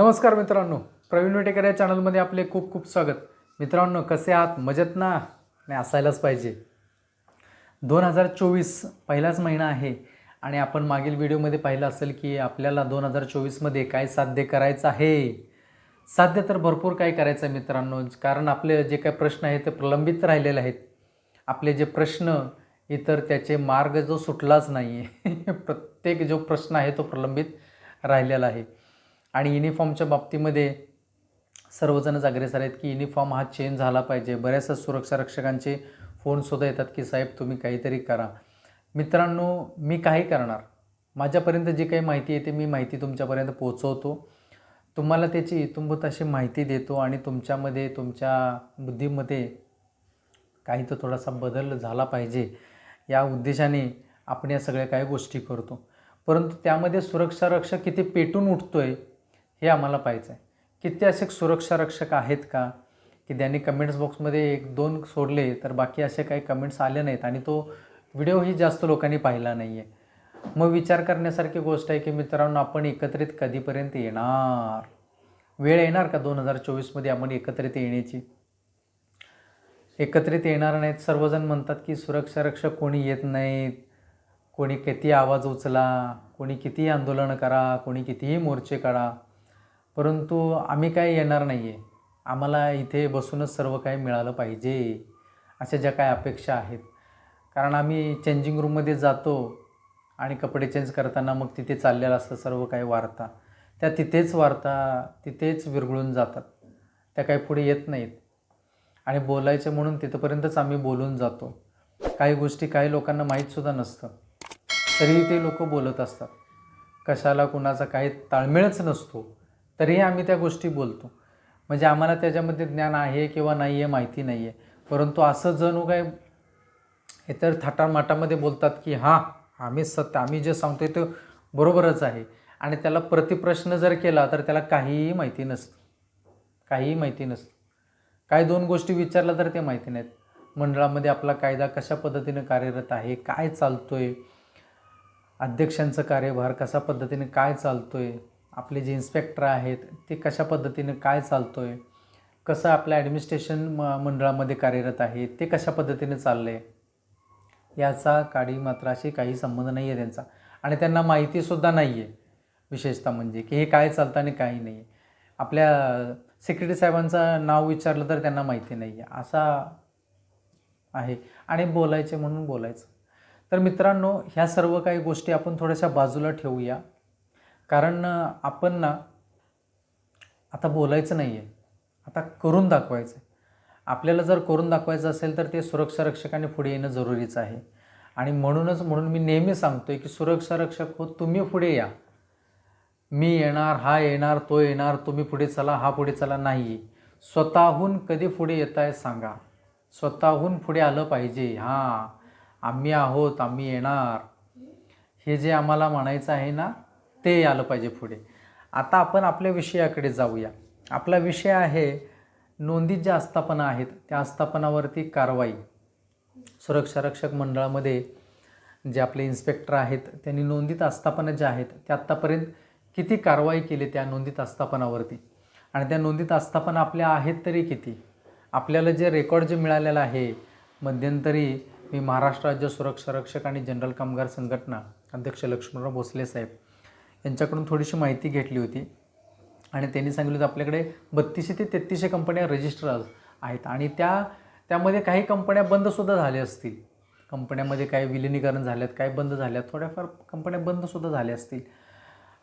नमस्कार मित्रांनो. प्रवीण वेटेकर या चॅनलमध्ये आपले खूप खूप स्वागत. मित्रांनो कसे आहात? मजेत ना? नाही असायलाच पाहिजे. दोन हजार चोवीस पहिलाच महिना आहे आणि आपण मागील व्हिडिओमध्ये पाहिलं असेल की आपल्याला दोन हजार चोवीसमध्ये काय साध्य करायचं आहे? साध्य तर भरपूर काय करायचं आहे मित्रांनो. कारण आपले जे काही प्रश्न आहेत ते प्रलंबित राहिलेले आहेत. आपले जे प्रश्न इतर त्याचे मार्ग जो सुटलाच नाही आहे प्रत्येक जो प्रश्न आहे तो प्रलंबित राहिलेला आहे. आणि युनिफॉर्मच्या बाबतीमध्ये सर्वजणच अग्रेसर आहेत की युनिफॉर्म हा चेंज झाला पाहिजे. बऱ्याचशा सुरक्षा रक्षकांचे फोनसुद्धा येतात की साहेब तुम्ही काहीतरी करा. मित्रांनो मी काही करणार. माझ्यापर्यंत जी काही माहिती येते मी माहिती तुमच्यापर्यंत पोचवतो तुम्हाला त्याची इतुंबत अशी माहिती देतो आणि तुमच्यामध्ये तुमच्या बुद्धीमध्ये काही तर थोडासा बदल झाला पाहिजे. या उद्देशाने आपण या सगळ्या काही गोष्टी करतो. परंतु त्यामध्ये सुरक्षा रक्षक किती पेटून उठतो आहे हे आम्हाला पाहायचं आहे किती असे सुरक्षा रक्षक आहेत का? की त्यांनी कमेंट्स बॉक्समध्ये एक दोन सोडले तर बाकी असे काही कमेंट्स आले नाहीत आणि तो व्हिडिओही जास्त लोकांनी पाहिला नाही आहे मग विचार करण्यासारखी गोष्ट आहे की मित्रांनो आपण एकत्रित कधीपर्यंत येणार? वेळ येणार का दोन हजार चोवीसमध्ये आपण एकत्रित येण्याची? एकत्रित येणार नाहीत. सर्वजण म्हणतात की सुरक्षा रक्षक कोणी येत नाहीत. कोणी किती आवाज उचला? कोणी कितीही आंदोलनं करा? कोणी कितीही मोर्चे काढा? परंतु आम्ही काय येणार नाही आहे आम्हाला इथे बसूनच सर्व काही मिळालं पाहिजे अशा ज्या काय अपेक्षा आहेत. कारण आम्ही चेंजिंग रूममध्ये जातो आणि कपडे चेंज करताना मग तिथे चाललेलं असतं सर्व काही वार्ता. त्या तिथेच वार्ता तिथेच विरघळून जातात. त्या काही पुढे येत नाहीत. आणि बोलायचं म्हणून तिथंपर्यंतच आम्ही बोलून जातो. काही गोष्टी काही लोकांना माहीतसुद्धा नसतं. तरीही ते लोक बोलत असतात. कशाला कुणाचा काही ताळमेळच नसतो. तरीही आम्ही त्या गोष्टी बोलतो. म्हणजे आम्हाला त्याच्यामध्ये ज्ञान आहे किंवा नाही आहे माहिती नाही आहे परंतु असं जणू काय इतर थाटामाटामध्ये बोलतात की हां आम्ही सत्य आम्ही जे सांगतोय ते बरोबरच आहे. आणि त्याला प्रतिप्रश्न जर केला तर त्याला काहीही माहिती नसतं. काहीही माहिती नसतं. काही दोन गोष्टी विचारल्या तर ते माहिती नाहीत. मंडळामध्ये आपला कायदा कशा पद्धतीनं कार्यरत आहे काय चालतो आहे अध्यक्षांचं कार्यभार कशा पद्धतीने काय चालतो आहे आपले जे इन्स्पेक्टर आहेत ते कशा पद्धतीने काय चालतो आहे कसं आपल्या ॲडमिनिस्ट्रेशन म मंडळामध्ये कार्यरत आहे ते कशा पद्धतीने चाललं आहे याचा काडी मात्राशी काही संबंध नाही आहे त्यांचा. आणि त्यांना माहितीसुद्धा नाही आहे विशेषतः म्हणजे की हे काय चालतं आणि काही नाही. आहे आपल्या सेक्रेटरी साहेबांचं नाव विचारलं तर त्यांना माहिती नाही आहे असा आहे. आणि बोलायचे म्हणून बोलायचं. तर मित्रांनो ह्या सर्व काही गोष्टी आपण थोड्याशा बाजूला ठेवूया. कारण आपण ना आता बोलायचं नाही आहे आता करून दाखवायचं आहे आपल्याला जर करून दाखवायचं असेल तर ते सुरक्षा रक्षकाने पुढे येणं जरुरीचं आहे. आणि म्हणूनच म्हणून मी नेहमी सांगतो आहे की सुरक्षा रक्षक हो तुम्ही पुढे या. मी येणार हा येणार तो येणार तुम्ही पुढे चला हा पुढे चला नाही स्वतःहून कधी पुढे येत आहे सांगा. स्वतःहून पुढे आलं पाहिजे. हां आम्ही आहोत आम्ही येणार. हे जे आम्हाला म्हणायचं आहे ना ते आलं पाहिजे पुढे. आता आपण आपल्या विषयाकडे जाऊया. आपला विषय आहे नोंदीत ज्या आस्थापना आहेत त्या आस्थापनावरती कारवाई. सुरक्षा रक्षक मंडळामध्ये जे आपले इन्स्पेक्टर आहेत त्यांनी नोंदीत आस्थापना ज्या आहेत त्या आत्तापर्यंत किती कारवाई केली त्या नोंदीत आस्थापनावरती? आणि त्या नोंदीत आस्थापना आपल्या आहेत तरी किती? आपल्याला जे रेकॉर्ड जे मिळालेलं आहे मध्यंतरी मी महाराष्ट्र राज्य सुरक्षा रक्षक आणि जनरल कामगार संघटना अध्यक्ष लक्ष्मणराव भोसले साहेब यांच्याकडून थोडीशी माहिती घेतली होती. आणि त्यांनी सांगितलं होतं आपल्याकडे बत्तीसशे ते तेहतीसशे कंपन्या रजिस्टर आहेत आणि त्या त्यामध्ये काही कंपन्या बंदसुद्धा झाल्या असतील. कंपन्यामध्ये काही विलिनीकरण झाल्यात काही बंद झाल्यात थोड्याफार कंपन्या बंदसुद्धा झाल्या असतील.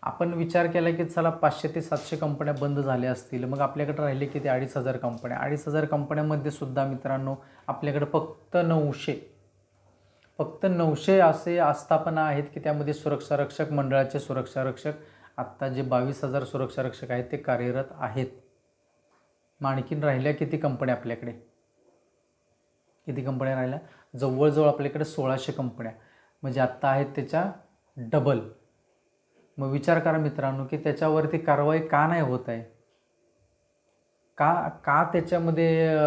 आपण विचार केला की चला पाचशे ते सातशे कंपन्या बंद झाल्या असतील. मग आपल्याकडे राहिले किती? अडीच हजार कंपन्या. अडीच हजार कंपन्यामध्ये सुद्धा मित्रांनो आपल्याकडे फक्त नऊशे फक्त नऊशे असे आस्थापना आहेत की त्यामध्ये सुरक्षा रक्षक मंडळाचे सुरक्षा रक्षक आत्ता जे बावीस हजार सुरक्षा रक्षक आहेत ते कार्यरत आहेत. मग आणखीन राहिल्या किती कंपन्या आपल्याकडे? किती कंपन्या राहिल्या? जवळजवळ आपल्याकडे सोळाशे कंपन्या. म्हणजे आत्ता आहेत त्याच्या डबल. मग विचार करा मित्रांनो की त्याच्यावरती कारवाई का नाही होत आहे? का का त्याच्यामध्ये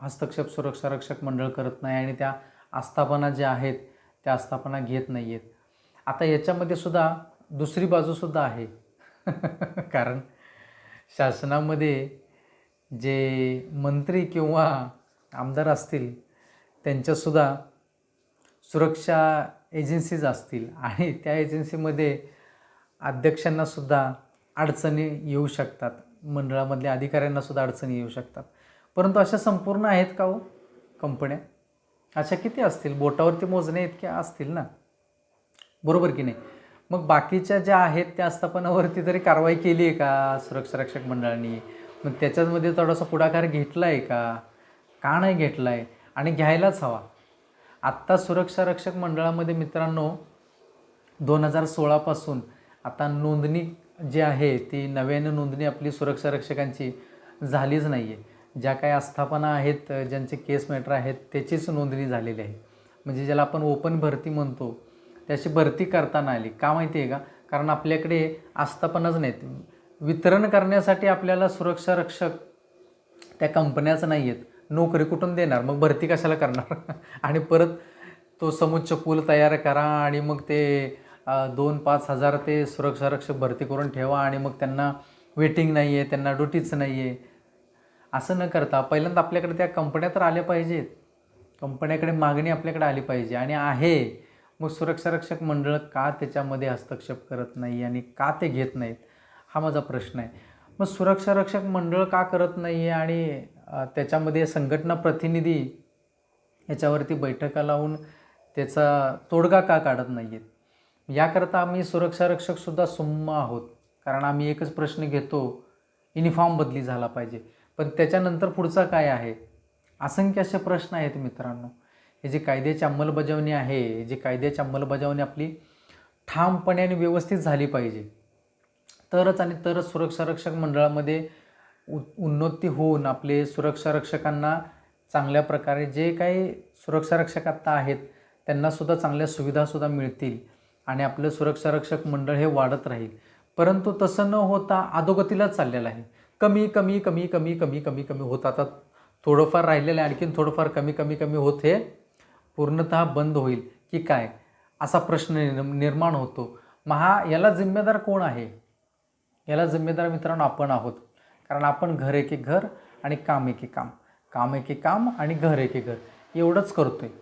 हस्तक्षेप सुरक्षा रक्षक मंडळ करत नाही आणि त्या आस्थापना ज्या आहेत त्या आस्थापना घेत नाही आहेत आता याच्यामध्ये सुद्धा दुसरी बाजूसुद्धा आहे. कारण शासनामध्ये जे मंत्री किंवा आमदार असतील त्यांच्यासुद्धा सुरक्षा एजन्सीज असतील आणि त्या एजन्सीमध्ये अध्यक्षांनासुद्धा अडचणी येऊ शकतात. मंडळामधल्या अधिकाऱ्यांनासुद्धा अडचणी येऊ शकतात. परंतु अशा संपूर्ण आहेत का हो? कंपन्या? अशा किती असतील? बोटावरती मोजणे इतक्या असतील ना? बरोबर की नाही? मग बाकीच्या ज्या आहेत त्या आस्थापनावरती तरी कारवाई केली आहे का सुरक्षा रक्षक मंडळाने? मग त्याच्यामध्ये थोडासा पुढाकार घेतला आहे का? का नाही घेतला आहे आणि घ्यायलाच हवा. आत्ता सुरक्षा रक्षक मंडळामध्ये मित्रांनो दोन हजार सोळापासून आता नोंदणी जी आहे ती नव्याने नोंदणी आपली सुरक्षा रक्षकांची झालीच नाही आहे ज्या काही आस्थापना आहेत ज्यांचे केस मॅटर आहेत त्याचीच नोंदणी झालेली आहे. म्हणजे ज्याला आपण ओपन भरती म्हणतो त्याची भरती करताना आली. का माहिती आहे का? कारण आपल्याकडे आस्थापनाच नाहीत. वितरण करण्यासाठी आपल्याला सुरक्षा रक्षक त्या कंपन्याच नाही आहेत नोकरी कुठून देणार? मग भरती कशाला करणार? आणि परत तो समुच्च पूल तयार करा आणि मग ते दोन पाच हजार ते सुरक्षा रक्षक भरती करून ठेवा आणि मग त्यांना वेटिंग नाही आहे त्यांना ड्युटीच नाही आहे असं न करता पहिल्यांदा आपल्याकडे त्या कंपन्या तर आल्या पाहिजेत. कंपन्याकडे मागणी आपल्याकडे आली पाहिजे आणि आहे. मग सुरक्षारक्षक मंडळ का त्याच्यामध्ये हस्तक्षेप करत नाही आणि का ते घेत नाहीत? हा माझा प्रश्न आहे. मग सुरक्षारक्षक मंडळ का करत नाही आहे आणि त्याच्यामध्ये संघटना प्रतिनिधी याच्यावरती बैठका लावून त्याचा तोडगा का काढत नाही आहेत याकरता आम्ही सुरक्षारक्षकसुद्धा सुम्म आहोत. कारण आम्ही एकच प्रश्न घेतो युनिफॉर्म बदली झाला पाहिजे. पण त्याच्यानंतर पुढचा काय आहे? असंख्य असे प्रश्न आहेत मित्रांनो. हे जे कायद्याची अंमलबजावणी आहे जी कायद्याची अंमलबजावणी आपली ठामपणे आणि व्यवस्थित झाली पाहिजे. तरच आणि तरच सुरक्षा रक्षक मंडळामध्ये उ उन्नती होऊन आपले सुरक्षा रक्षकांना चांगल्या प्रकारे जे काही सुरक्षा रक्षक आत्ता आहेत त्यांनासुद्धा चांगल्या सुविधासुद्धा मिळतील आणि आपलं सुरक्षा रक्षक मंडळ हे वाढत राहील. परंतु तसं न होता अधोगतीलाच चाललेलं आहे. कमी कमी कमी कमी कमी कमी कमी होत. आता थोडंफार राहिलेलं आहे आणखीन थोडंफार कमी कमी कमी होत. हे पूर्णतः बंद होईल की काय? असा प्रश्न निर्माण होतो. मग हा याला जिम्मेदार कोण आहे? याला जिम्मेदार मित्रांनो आपण आहोत. कारण आपण घर एके घर आणि काम एके काम. काम एके काम आणि घर एके घर. एवढंच करतो आहे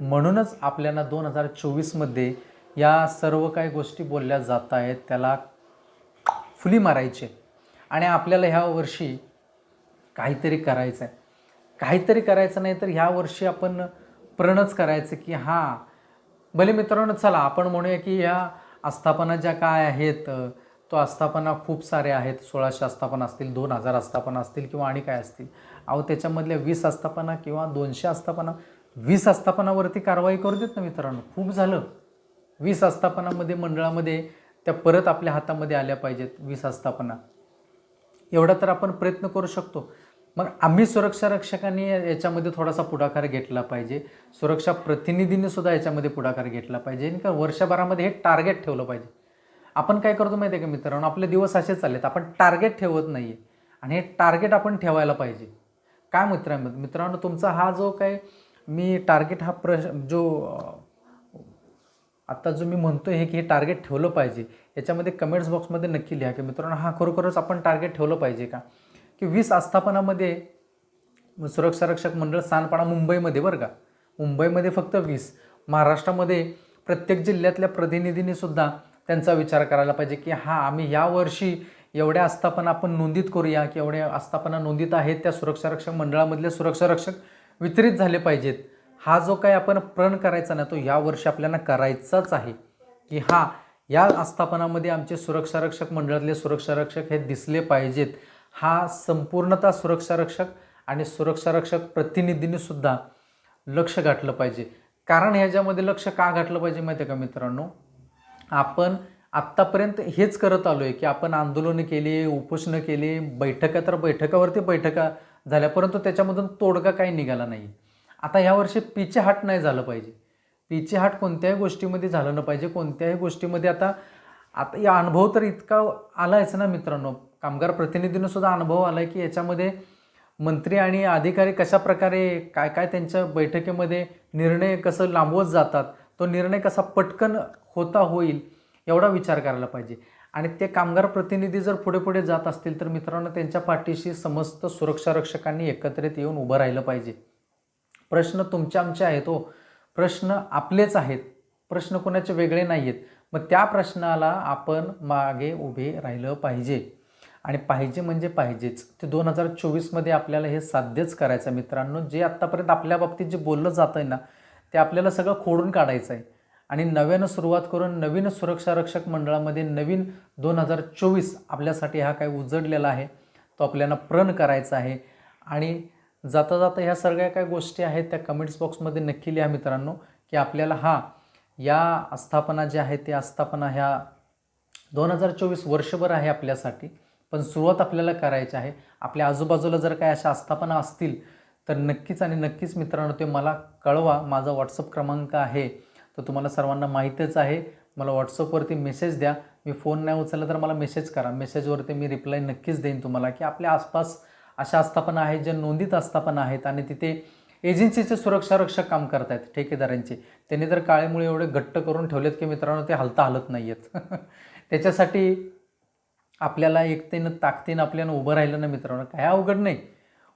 म्हणूनच आपल्याला दोन हजार चोवीसमध्ये या सर्व काही गोष्टी बोलल्या जात आहेत. त्याला फुली मारायचे. आणि आपल्याला ह्या वर्षी काहीतरी करायचं आहे काहीतरी करायचं नाही तर ह्या वर्षी आपण प्रणच करायचं की हां भले मित्रांनो चला आपण म्हणूया की ह्या आस्थापना ज्या काय आहेत तो आस्थापना खूप साऱ्या आहेत. सोळाशे आस्थापना असतील दोन हजार आस्थापना असतील किंवा आणि काय असतील. अहो त्याच्यामधल्या वीस आस्थापना किंवा दोनशे आस्थापना वीस आस्थापनावरती कारवाई करू देत ना मित्रांनो. खूप झालं. वीस आस्थापनामध्ये मंडळामध्ये त्या परत आपल्या हातामध्ये आल्या पाहिजेत वीस आस्थापना. एवढा तर आपण प्रयत्न करू शकतो. मग आम्ही सुरक्षा रक्षकांनी याच्यामध्ये थोडासा पुढाकार घेतला पाहिजे. सुरक्षा प्रतिनिधींनी सुद्धा याच्यामध्ये पुढाकार घेतला पाहिजे. आणि का वर्षभरामध्ये हे टार्गेट ठेवलं पाहिजे. आपण काय करतो माहिती आहे का मित्रांनो? आपले दिवस असे चाललेत. आपण टार्गेट ठेवत नाही आहे आणि हे टार्गेट आपण ठेवायला पाहिजे. काय मित्रांनो? मित्रांनो तुमचा हा जो काय मी टार्गेट हा प्रश जो आत्ता जो मी म्हणतो आहे की हे टार्गेट ठेवलं पाहिजे. याच्यामध्ये कमेंट्स बॉक्समध्ये नक्की लिहा की मित्रांनो हा खरोखरच आपण टार्गेट ठेवलं पाहिजे का? की वीस आस्थापनामध्ये सुरक्षा रक्षक मंडळ सानपाडा मुंबईमध्ये बरं का? मुंबईमध्ये फक्त वीस. महाराष्ट्रामध्ये प्रत्येक जिल्ह्यातल्या प्रतिनिधींनी सुद्धा त्यांचा विचार करायला पाहिजे की हां आम्ही यावर्षी एवढ्या आस्थापना आपण नोंदीत करूया की एवढ्या आस्थापना नोंदीत आहेत त्या सुरक्षा रक्षक मंडळामधले सुरक्षा रक्षक वितरित झाले पाहिजेत. हा जो काही आपण प्रण करायचा ना तो यावर्षी आपल्याला करायचाच आहे. की हा या आस्थापनामध्ये आमचे सुरक्षारक्षक मंडळातले सुरक्षारक्षक हे दिसले पाहिजेत. हा संपूर्णतः सुरक्षारक्षक आणि सुरक्षारक्षक प्रतिनिधींनीसुद्धा प्रतिनिधींनी सुद्धा लक्ष गाठलं पाहिजे. कारण ह्याच्यामध्ये लक्ष का गाठलं पाहिजे माहिती आहे का मित्रांनो? आपण आत्तापर्यंत हेच करत आलो आहे की आपण आंदोलनं केली उपोषणं केली बैठका तर बैठकावरती बैठका झाल्या परंतु त्याच्यामधून तोडगा काही निघाला नाही आता यावर्षी पिचे हाट नाही झालं पाहिजे. पिचे हाट कोणत्याही गोष्टीमध्ये झालं न पाहिजे. कोणत्याही गोष्टीमध्ये आता आता या अनुभव तर इतका आलायच ना मित्रांनो. कामगार प्रतिनिधीनं सुद्धा अनुभव आला आहे की याच्यामध्ये मंत्री आणि अधिकारी कशा प्रकारे काय काय त्यांच्या बैठकीमध्ये निर्णय कसं लांबवत जातात तो निर्णय कसा पटकन होता होईल एवढा विचार करायला पाहिजे. आणि ते कामगार प्रतिनिधी जर पुढे पुढे जात असतील तर मित्रांनो त्यांच्या पाठीशी समस्त सुरक्षा रक्षकांनी एकत्रित येऊन उभं राहिलं पाहिजे. प्रश्न तुमच्या आमचे आहेत हो. प्रश्न आपलेच आहेत. प्रश्न कोणाचे वेगळे नाही आहेत मग त्या प्रश्नाला आपण मागे उभे राहिलं पाहिजे. आणि पाहिजे म्हणजे पाहिजेच. ते दोन हजार चोवीसमध्ये आपल्याला हे साध्यच करायचं आहे मित्रांनो. जे आत्तापर्यंत आपल्या बाबतीत जे बोललं जातं आहे ना ते आपल्याला सगळं खोडून काढायचं आहे आणि नव्यानं सुरुवात करून नवीन सुरक्षा रक्षक मंडळामध्ये नवीन दोन हजार चोवीस आपल्यासाठी हा काय उजडलेला आहे. तो आपल्याला प्रण करायचा आहे. आणि जाता जाता ह्या सगळ्या काय गोष्टी आहेत त्या कमेंट्स बॉक्समध्ये नक्की लिहा मित्रांनो की आपल्याला हा या आस्थापना ज्या आहेत त्या आस्थापना ह्या दोन हजार चोवीस वर्षभर आहे आपल्यासाठी पण सुरुवात आपल्याला करायची आहे. आपल्या आजूबाजूला जर काय अशा आस्थापना असतील तर नक्कीच आणि नक्कीच मित्रांनो ते मला कळवा. माझा व्हॉट्सअप क्रमांक आहे तर तुम्हाला सर्वांना माहीतच आहे. मला व्हॉट्सअपवरती मेसेज द्या. मी फोन नाही उचलला तर मला मेसेज करा. मेसेजवरती मी रिप्लाय नक्कीच देईन तुम्हाला की आपल्या आसपास अशा आस्थापना आहेत ज्या नोंदीत आस्थापना आहेत आणि तिथे एजन्सीचे सुरक्षा रक्षक काम करत आहेत ठेकेदारांचे. त्यांनी तर काळेमुळे एवढे घट्ट करून ठेवलेत की मित्रांनो ते हलता हलत नाही आहेत त्याच्यासाठी आपल्याला एकतेनं ताकदीनं आपल्यानं उभं राहिलं ना मित्रांनो काय अवघड नाही.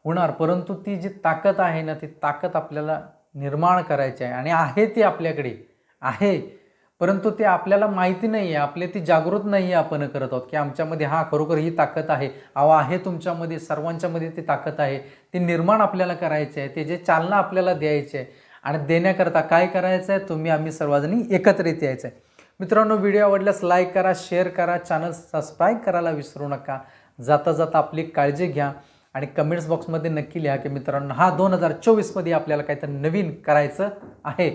होणार परंतु ती जी ताकद आहे ना ती ताकद आपल्याला निर्माण करायची आहे आणि आहे ती आपल्याकडे. आहे. परंतु ते आपल्याला माहिती नाही आहे आपले ती जागृत नाही आहे आपण करत आहोत की आमच्यामध्ये हा खरोखर ही ताकद आहे अहो आहे तुमच्यामध्ये सर्वांच्यामध्ये ती ताकद आहे ती निर्माण आपल्याला करायची आहे ते जे चालना आपल्याला द्यायची आहे आणि देण्याकरता काय करायचं आहे तुम्ही आम्ही सर्वजणी एकत्रित यायचं आहे. मित्रांनो व्हिडिओ आवडल्यास लाईक करा शेअर करा चॅनल सबस्क्राईब करायला विसरू नका. जाता जाता आपली काळजी घ्या आणि कमेंट्स बॉक्समध्ये नक्की लिहा की मित्रांनो हा दोन हजार चोवीसमध्ये आपल्याला काहीतरी नवीन करायचं आहे.